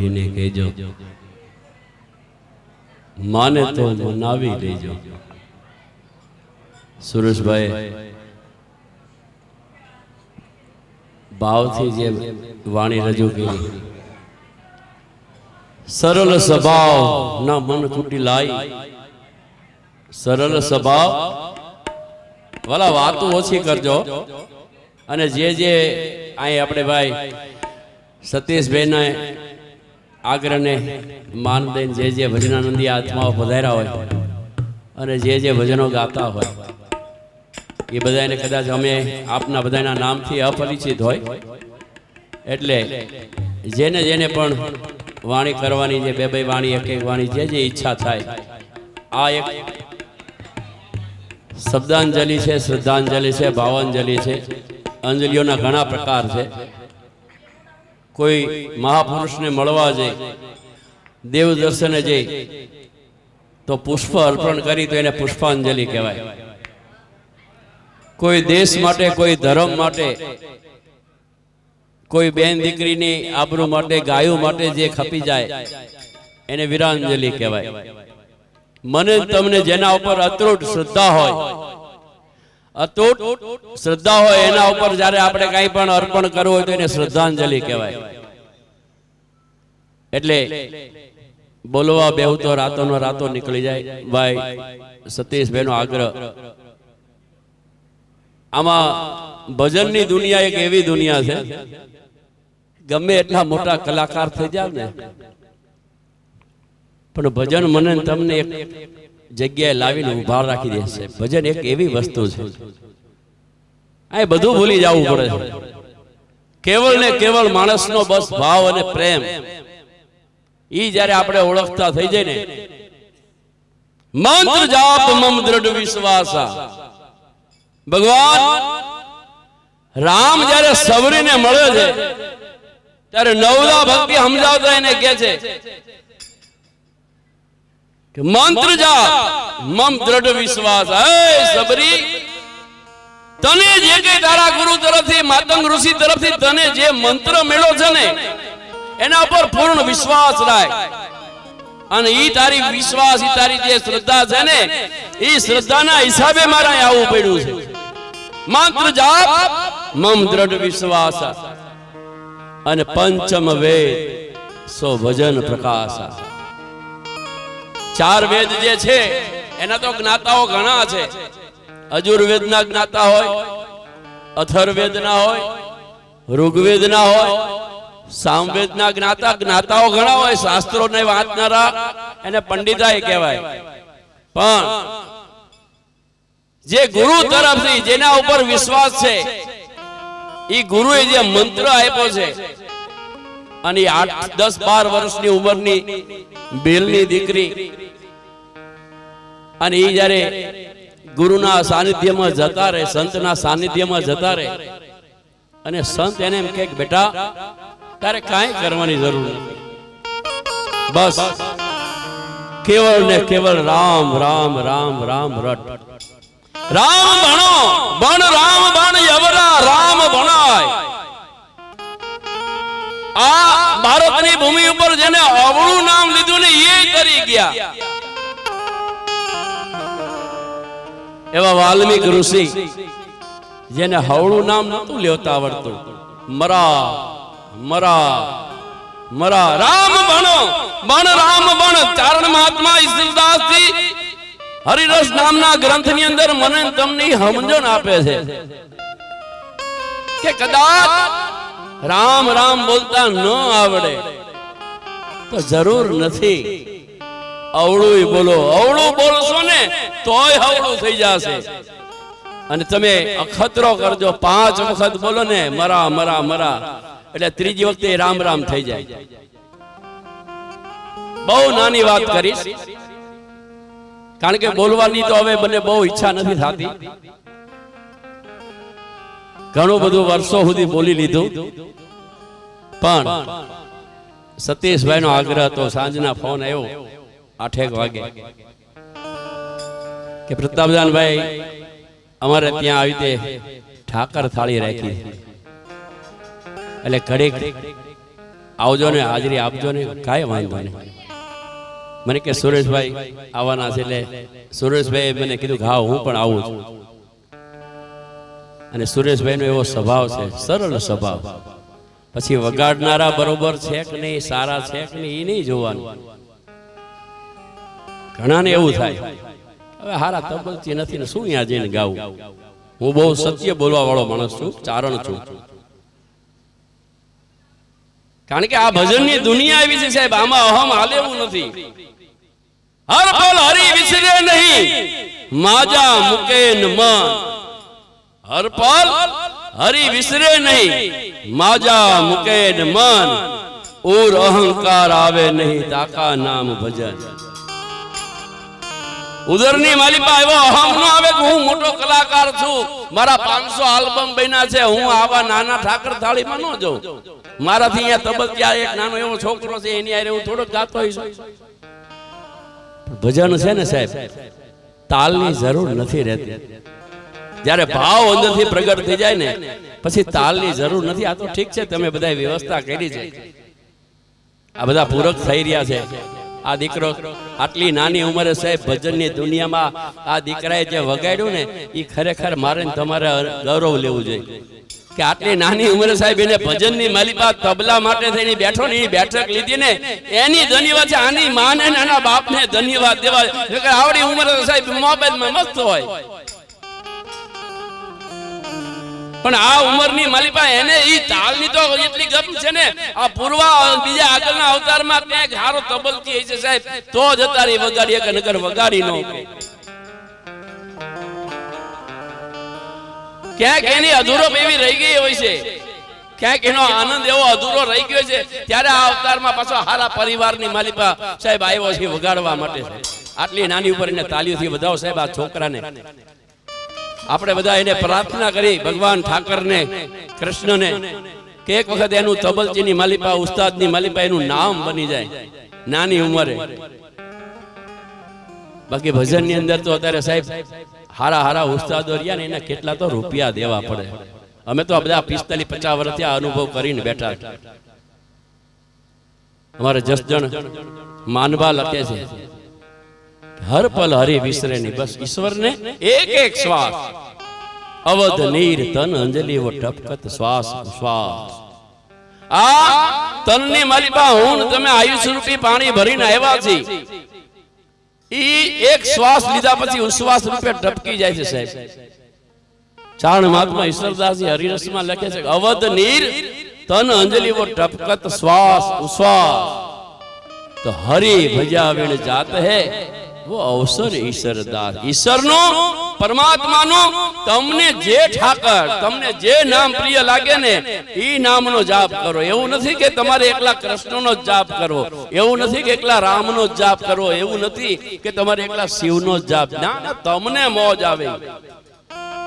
ઉઠીને કહેજો, માને તો મનાવી લેજો સુરેશભાઈ, ભાવથી જે વાણી રજૂ કરી, સરળ સ્વભાવ ના મન તૂટી લાઈ સરળ સ્વભાવ, વાલા વાતો ઓછી કરજો. અને જે જે અહીં આપણે ભાઈ, સતીશભાઈને આગ્રહને માન દઈને જે જે ભજનાનંદી આત્માઓ પધાર્યા હોય અને જે જે ભજનો ગાતા હોય, એ બધાને કદાચ અમે આપના બધાના નામથી અપરિચિત હોય. એટલે જેને જેને પણ વાણી કરવાની જે બે બે વાણી, એક એક વાણી, જે જે ઈચ્છા થાય, આ એક શબ્દાંજલિ છે, શ્રદ્ધાંજલિ છે, ભાવાંજલિ છે, અંજલિઓના ઘણા પ્રકાર છે. કોઈ મહાપુરુષને મળવા જઈ, દેવ દર્શને જઈ, તો પુષ્પ અર્પણ કરી તો એને પુષ્પાંજલિ કહેવાય. કોઈ દેશ માટે, કોઈ ધર્મ માટે, કોઈ બેન દીકરીની આબરૂ માટે, ગાયો માટે જે ખપી જાય, એને વીરાંજલિ કહેવાય. મને તમને જેના ઉપર અતૃટ શ્રદ્ધા હોય અતૂટ શ્રદ્ધા હોય એના ઉપર જ્યારે આપણે કંઈ પણ અર્પણ કરવું હોય તો એને શ્રદ્ધાંજલિ કહેવાય. એટલે બોલવા બેહુ તો રાતોનો રાતો નીકળી જાય. ભાઈ, સતીશભાઈનો આગ્રહ. આમાં ભજનની દુનિયા એક એવી દુનિયા છે, ગમે એટલા મોટા કલાકાર થઈ જાવ ને, પણ ભજન મને તમને જગ્યાએ લાવીને ઊભા રાખી દે છે ભજન એક એવી વસ્તુ છે. આ બધું ભૂલી જવું પડે. છે કેવળ ને કેવળ માણસનો બસ ભાવ અને પ્રેમ. ઈ જ્યારે આપણે ઓળખતા થઈ જાય ને મંત્ર જાપ મમ દ્રઢ વિશ્વાસ. ભગવાન રામ જ્યારે સવરીને મળે છે ત્યારે નવલા ભક્તિ સમજાવતા એને કે છે કે મંત્ર જા મમ દ્રઢ વિશ્વાસ. હે સબરી, તને જે કે તારા ગુરુ તરફથી, માતંગ ઋષિ તરફથી તને જે મંત્ર મેળો છે ને, એના ઉપર પૂર્ણ વિશ્વાસ રાખ. અને ઈ તારી વિશ્વાસ, ઈ તારી જે શ્રદ્ધા છે ને, ઈ શ્રદ્ધાના હિસાબે મારા આવવું પડ્યું છે. માત્ર જાપ, મમ દ્રઢ વિશ્વાસ. અને પંચમ વેદ સો ભજન પ્રકાશ. ચાર વેદ જે છે, એના તો જ્ઞાતાઓ ઘણા છે. અજુર્વેદના જ્ઞાતા હોય, અથર્વેદના હોય, ઋગ્વેદના હોય, સામવેદના જ્ઞાતા, જ્ઞાતાઓ ઘણા હોય, શાસ્ત્રોને વાંચનારા એને પંડિતાય કહેવાય. પણ જે ગુરુ તરફથી જેના ઉપર વિશ્વાસ છે એ ગુરુએ જે મંત્ર આપ્યો છે, અને આઠ દસ બાર વર્ષની ઉંમરની બેલની દીકરી અને એ જ્યારે ગુરુના સાનિધ્યમાં જતા રહે, સંતના સાનિધ્યમાં જતા રહે, અને સંત એને એમ કે, બેટા, તારે કાંઈ કરવાની જરૂર નથી. બસ. કેવળ ને કેવળ રામ રામ રામ રામ રટ. રામ ભણો, ભણ, રામ ભણ, યવરા, રામ ભણાય. આ ભારતની ભૂમિ ઉપર જેને અવળું નામ લીધું ને એ કરી ગયા. એવા વાલ્મીક ઋષિ જેને હવળું નામ નતું લેતા આવડતું. મરા મરા મરા, રામ ભણો બણ રામ બણ ચારણ મહાત્મા ઈશ્વરદાસજી હરિરસ નામના ગ્રંથની અંદર મને તમને સમજણ આપે છે કે કદાચ રામ રામ બોલતા ન આવડે, તો જરૂર નથી. અવળું બોલો, અવળું બોલશો ને તોય હવળું થઈ જશે. અને તમે અખતરો કરજો. પાંચ વખત બોલો ને, મરા મરા મરા. એટલે ત્રીજી વખતે રામ રામ થઈ જાય. બહુ નાની વાત કરીશ. કારણ કે બોલવાની તો હવે મને બહુ ઈચ્છા નથી થતી. ઘણું બધું વર્ષો સુધી બોલી લીધું. પણ સતીશભાઈ નો આગ્રહ હતો, સાંજના ફોન આવ્યો આઠેક વાગે. કે પ્રતાપદાનભાઈ, અમારે ત્યાં આવી તે ઠાકર થાળી રાખી એટલે ઘડીક આવજો ને, હાજરી આપજો ને, કાંઈ વાંધો નહીં. મને કે સુરેશભાઈ આવવાના છે એટલે સુરેશભાઈ મને કીધું હા, હું પણ આવું છું. અને સુરેશભાઈનો એવો સ્વભાવ છે, સરળ સ્વભાવ. પછી વગાડનારા બરોબર છે કે નહીં, સારા છે કે નહીં, એ નહીં જોવાનું. ઘણાને એવું થાય. હવે હારા તબલતી નથી ને શું અહીંયા જઈને ગાવું? હું બહુ સત્ય બોલવા વાળો માણસ છું, ચારણ છું. કારણ કે આ ભજનની દુનિયા એવી છે સાહેબ, આમાં અહમ હાલેવું નથી. હર પલ હરી વિસરે નહીં, માજા મુકે ન મન. હર પલ હરી વિસરે નહીં, માજા મુકે ન મન. ઓર અહંકાર આવે નહીં, તાકા નામ ભજન. ઉદરની માલિકા એવો અહમ નો આવે કે હું મોટો કલાકાર છું. મારા 500 આલ્બમ બન્યા છે. હું આવા નાના ઠાકર થાળીમાં ન જાઉં. મારાથી અહીંયા તબક્યા એક નાનો એવો છોકરો છે, એની આરે હું થોડોક ગાતો હોઈશ ભજન છે ને સાહેબ, તાલની જરૂર નથી રહેતી. જ્યારે ભાવ અંદરથી પ્રગટ થઈ જાય ને, પછી તાલની જરૂર નથી. આ તો ઠીક છે, તમે બધા વ્યવસ્થા કરી છે. આ બધા પૂરક થઈ રહ્યા છે. આ દીકરો આટલી નાની ઉંમરે સાહેબ ભજનની દુનિયામાં આ દીકરાએ જે વગાડ્યું ને એ ખરેખર મારે તમારે ગૌરવ લેવું જોઈએ. કે આટલી નાની ઉંમરે સાહેબ એને ભજનની માલિકા તબલા માટે થઈને બેઠો ને એ બેઠક લીધી ને, એની ધન્યવાદ છે, આની માને ને એના બાપને ધન્યવાદ દેવા. આવડી ઉંમરે સાહેબ મોબાઈલમાં મસ્ત હોય. પણ આ ઉંમરની માલિકા એને ઈ તાલની તો એટલી ગમ છે ને, આ પૂર્વા બીજા આગળના અવતારમાં ક્યાંક હારો તબલતી હશે સાહેબ, તો જ અતારી વગાડી કે નગર વગાડી નો ક્યાંક એની અધૂરો એવી રહી ગઈ હોય છે. ક્યાંક એનો આનંદ એવો અધૂરો રહી ગયો છે, ત્યારે આ અવતારમાં પાછો હારા પરિવારની માલિપા સાહેબ આવ્યો છે વગાડવા માટે. આટલી નાની ઉપર એને તાલીઓથી વધાવો સાહેબ, આ છોકરાને. આપણે બધા એને પ્રાર્થના કરી ભગવાન ઠાકરને, કૃષ્ણને, કે એક વખત એનું તબલજીની માલિપા, ઉસ્તાદની માલિપા એનું નામ બની જાય, નાની ઉંમરે. બાકી ભજનની અંદર તો અત્યારે સાહેબ હારા હારા ઉસ્તાદો રહ્યા ને એના કેટલા તો રૂપિયા દેવા પડે. અમે તો બધા પિસ્તાલીસ પચાસ વર્ષથી આ અનુભવ કરીને બેઠા. અમારે જસજણ માનવા લખે છે. હર પલ હરિ વિસરે નહીં બસ ઈશ્વરને એક એક શ્વાસ. અવધ નીર તન અંજલિ વો ટપકત શ્વાસ શ્વાસ આ તનની માલિકા હું તમે આયુષ રૂપી પાણી ભરીને આવ્યા છે. ઈ એક શ્વાસ લીધા પછી ઉશ્વાસ રૂપે ટપકી જાય છે સાહેબ. ચારણ મહાત્મા ઈશ્વરદાસજી હરિરસમાં લખે છે અવધ નીર તન અંજલિ વો ટપકત શ્વાસ ઉશ્વાસ. તો હરિ ભજા વેણ જાત હે. વો અવસર ઈશ્વરદાસ ઈશ્વરનો પરમાત્માનો તમને જે ઠાકર તમને જે નામ પ્રિય લાગે ને એ નામનો જાપ કરો એવું નથી કે તમારે એકલા કૃષ્ણનો જ જાપ કરવો એવું નથી કે એકલા રામનો જ જાપ કરવો એવું નથી કે તમારે એકલા શિવનો જ જાપ ના તમને મોજ આવે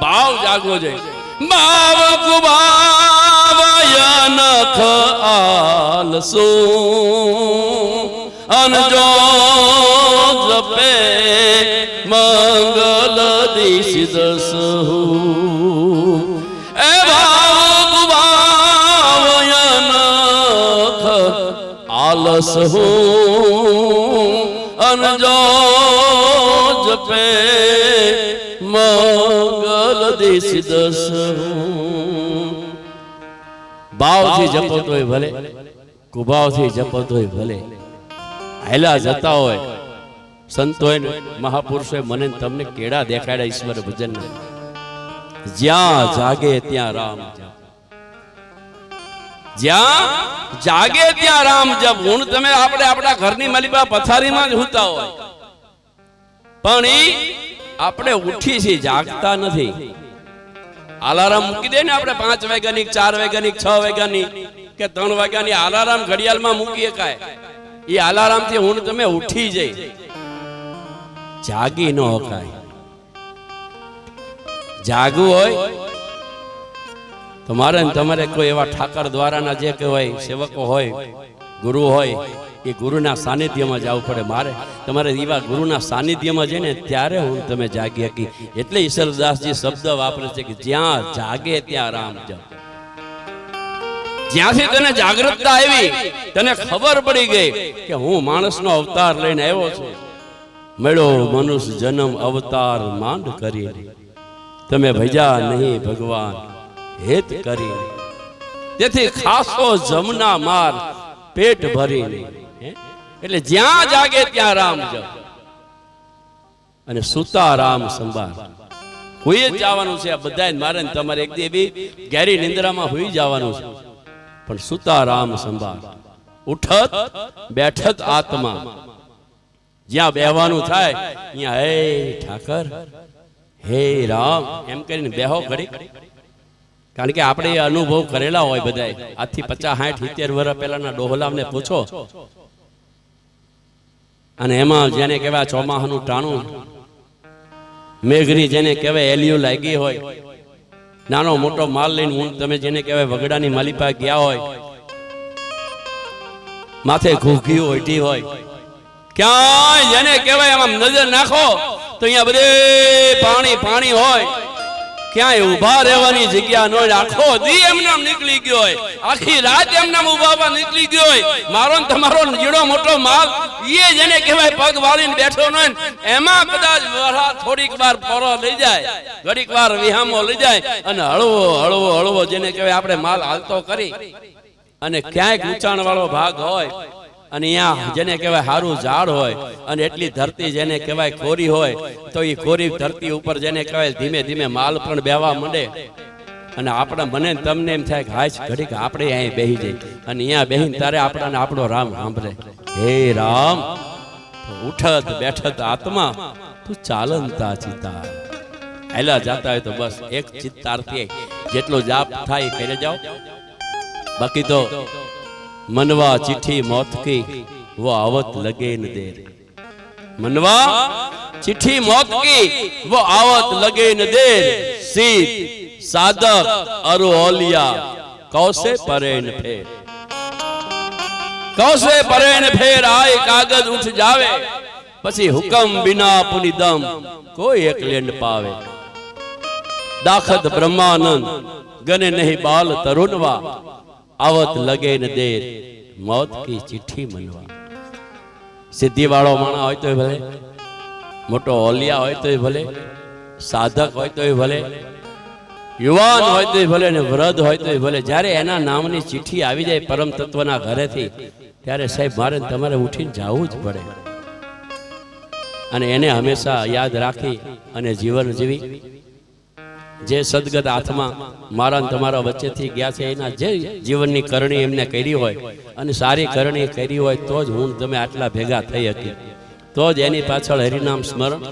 ભાવ જાગવો જોઈએ ભાવ કુબાવયા નથ આલસું દસહુ એ ભાવ આલસ હો અનજો જપે મંગલ દેશ દસહુ ભાવથી જપતો હોય ભલે કુભાવથી જપતો હોય ભલે. હેલા જતા હોય. સંતોએ મહાપુરુષોએ મને તમને કેળા દેખાડ્યા ઈશ્વર ભજન જ્યાં જાગે ત્યાં રામ જ્યાં જાગે ત્યાં રામ જપ. હું તમે આપણે આપણા ઘરની મલિબા પથારીમાં જ હોતા હોય. પણ એ આપણે ઉઠી છીએ જાગતા નથી. અલાર્મ મૂકી દે ને આપણે પાંચ વાગ્યાની ચાર વાગ્યાની છ વાગ્યાની કે ત્રણ વાગ્યાની અલાર્મ ઘડિયાળમાં મૂકી કાય એ અલાર્મથી હું તમે ઉઠી જઈ જાગી ન હકાય. જાગવું હોય તો મારે તમારે કોઈ એવા ઠાકર દ્વારાના જે કહેવાય સેવકો હોય, ગુરુ હોય, એ ગુરુના સાનિધ્યમાં જવું પડે. મારે, તમારે એવા ગુરુના સાનિધ્યમાં જઈને ત્યારે હું તમે જાગી હકી એટલે ઈશ્વરદાસજી શબ્દ વાપરે છે કે જ્યાં જાગે ત્યાં રામ જપ જ્યાંથી તને જાગૃતતા આવી, તને ખબર પડી ગઈ કે હું માણસનો અવતાર લઈને આવ્યો છું. મળ્યો મનુષ્ય જન્મ અવતાર માંડ કરી. તમે ભજા નહીં ભગવાન, હેત કરી. તેથી ખાસો જમના માર પેટ ભરી. એટલે જ્યાં જાગે ત્યાં રામ જપ. અને સુતા રામ સંભાળ. હોઈ જ જવાનું છે આ બધા મારે તમારે એક દેવી ગેરી નિંદ્રામાં હોઈ જવાનું છે. પણ સુતા રામ સંભાળ. ઉઠત, બેઠત આત્મા. જ્યાં બેહવાનું થાય, ત્યાં, હે ઠાકર, હે રામ, એમ કરીને બેહો ઘડી કારણ કે આપણે એ અનુભવ કરેલા હોય બધા આજથી પચાસ, સાઠ, સિત્તેર વર્ષ પહેલાના ડોહલામને પૂછો. અને એમાં જેને કહેવાય ચોમાહાનું ટાણું, મેઘની જેને કહેવાય એલિયું લાગી હોય, નાનો મોટો માલ લઈને હું તમે જેને કહેવાય વગડાની માલિપા ગયા હોય, માથે ઘૂઘી ઓઢી હોય ક્યાંય જેને કહેવાય આમ નજર નાખો, તો અહીંયા બધે પાણી પાણી હોય. ક્યાંય ઊભા રહેવાની જગ્યા ન હોય આખો દી એમનામ નીકળી ગયો હોય. આખી રાત એમનામ ઊભા નીકળી ગયો હોય. મારો ને તમારો જીડો મોટો માલ એ જેને કહેવાય પગ વાળીને બેઠો ન, એમાં કદાચ થોડીક વાર પોરો લઈ જાય. ઘડીક વાર વિહામો લઈ જાય અને હળવો હળવો હળવો જેને કહેવાય આપણે માલ હાલતો કરી. અને ક્યાંક ઊંચાણ વાળો ભાગ હોય. અને અહીંયા જેને કહેવાય સારું ઝાડ હોય અને એટલી ધરતી જેને કહેવાય ખોરી હોય, તો એ ખોરી ધરતી ઉપર જેને કહેવાય ધીમે ધીમે માલ પણ બેવા માંડે. અને આપણા મને તમને એમ થાય કે હાશ ઘડીક આપણે અહીંયા બેહી જઈએ. અને અહીંયા બેહીને તારે આપણાને આપણો રામ સાંભળે. હે રામ, ઉઠત બેઠત આત્મા, તું ચાલનતા ચિતા હેલા જાતા હોય તો બસ એક ચિત્તાર્થી. જેટલો જાપ થાય કરી જાઓ. બાકી તો मनवा चिट्ठी मौत की वो आवत लगे न देर मनवा चिट्ठी मौत की वो आवत लगे न देर सीत सादक अरु औलिया कौसे परे न फेर કૌશે પરે ને ફેર આય કાગજ ઉઠ જાવે પછી હુકમ બિના પુની દમ કોઈ એક લેન્ડ પાવે દાખત બ્રહ્માનંદ ગને નહીં બાલ તરુણવા આવત લગે ને દે મોત કી ચિઠ્ઠી મનવા સિદ્ધિ વાળો માણા હોય તોય ભલે મોટો ઓલિયા હોય તોય ભલે સાધક હોય તોય ભલે યુવાન હોય તોય ભલે ને વૃદ્ધ હોય તોય ભલે જ્યારે એના નામની ચિઠ્ઠી આવી જાય પરમ તત્વના ઘરેથી ત્યારે સાહેબ મારે તમારે ઉઠીને જવું જ પડે. અને એને હંમેશા યાદ રાખી અને જીવન જીવી. જે સદગત આત્મા મારા તમારા વચ્ચેથી ગયા છે, એના જે જીવનની કરણી એમને કરી હોય અને સારી કરણી કરી હોય, તો જ હું તમે આટલા ભેગા થઈ હતી તો જ એની પાછળ હરિનામ સ્મરણ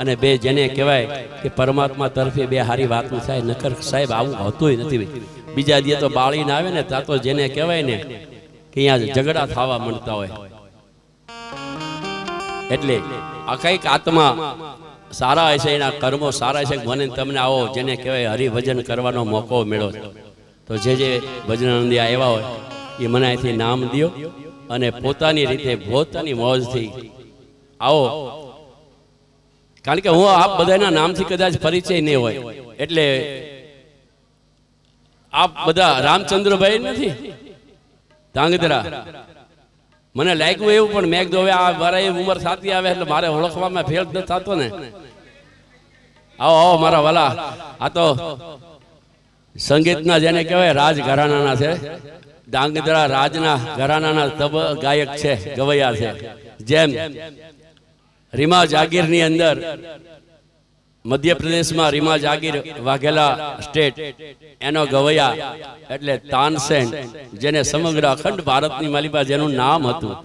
અને બે જેને કહેવાય કે પરમાત્મા તરફે બે હારી વાતો થાય, નકર સાહેબ આવું હોતું નથી બીજા દિવસે તો બાળીને આવે ને, ત્યાં તો જેને કહેવાય ને કે અહીંયા ઝઘડા થવા મળતા હોય. એટલે આ કંઈક આત્મા સારા હશે એના કર્મો સારા છે. મને તમને આવો, જેને કહેવાય હરિભજન કરવાનો મોકો મેળો તો જે જે ભજનાનંદી આવ્યા હોય, એ મને અહીંથી નામ દ્યો અને પોતાની રીતે પોતાની મોજથી આવો. કારણ કે હું આપ બધાના નામથી કદાચ પરિચય નહીં હોય. એટલે આપ બધા રામચંદ્રભાઈ નથી? ધાંગધ્રા. મને લાગ્યું એવું, પણ મેં કીધું, હવે આ મારા ઉંમર સાથી આવે એટલે મારે ઓળખવામાં ફેર ન થતો ને. આવો આવો, મારા વાલા. આ તો સંગીતના જેને કહેવાય રાજ ઘરાણાના છે. ડાંગધરા રાજના ઘરાણાના તબ ગાયક છે, ગવૈયા છે. જેમ રીમા જાગીરની અંદર મધ્યપ્રદેશમાં રીમા જાગીર વાઘેલા સ્ટેટ, એનો ગવૈયા એટલે તાનસેન જેને સમગ્ર અખંડ ભારતની માલિકા જેનું નામ હતું.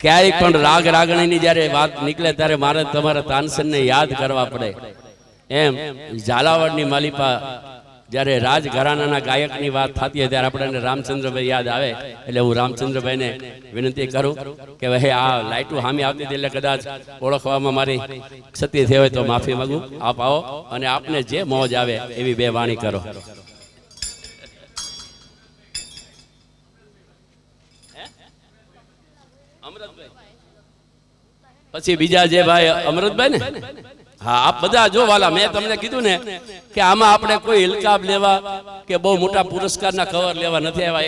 ક્યારેય પણ રાગ રાગણીની જ્યારે વાત નીકળે ત્યારે મારે તમારે તાનસેનને યાદ કરવા પડે. એમ ઝાલાવાડની માલિપા જ્યારે રાજ ગાયક ગાયકની વાત થતી હોય ત્યારે આપણને રામચંદ્રભાઈ યાદ આવે. એટલે હું રામચંદ્રભાઈને વિનંતી કરું કે ભાઈ આ લાઈટો હામી આવતી એટલે કદાચ ઓળખવામાં મારી ક્ષતિ થઈ હોય તો માફી માગું. આપ આવો અને આપને જે મોજ આવે એવી બે વાણી કરો. પછી બીજા જે ભાઈ, અમૃતભાઈ ને? હા, આપ બધા જો વાલા, મેં તમને કીધું ને કે આમાં આપણે કોઈ હિલકાબ લેવા કે બહુ મોટા પુરસ્કારના કવર લેવા નથી આવ્યા.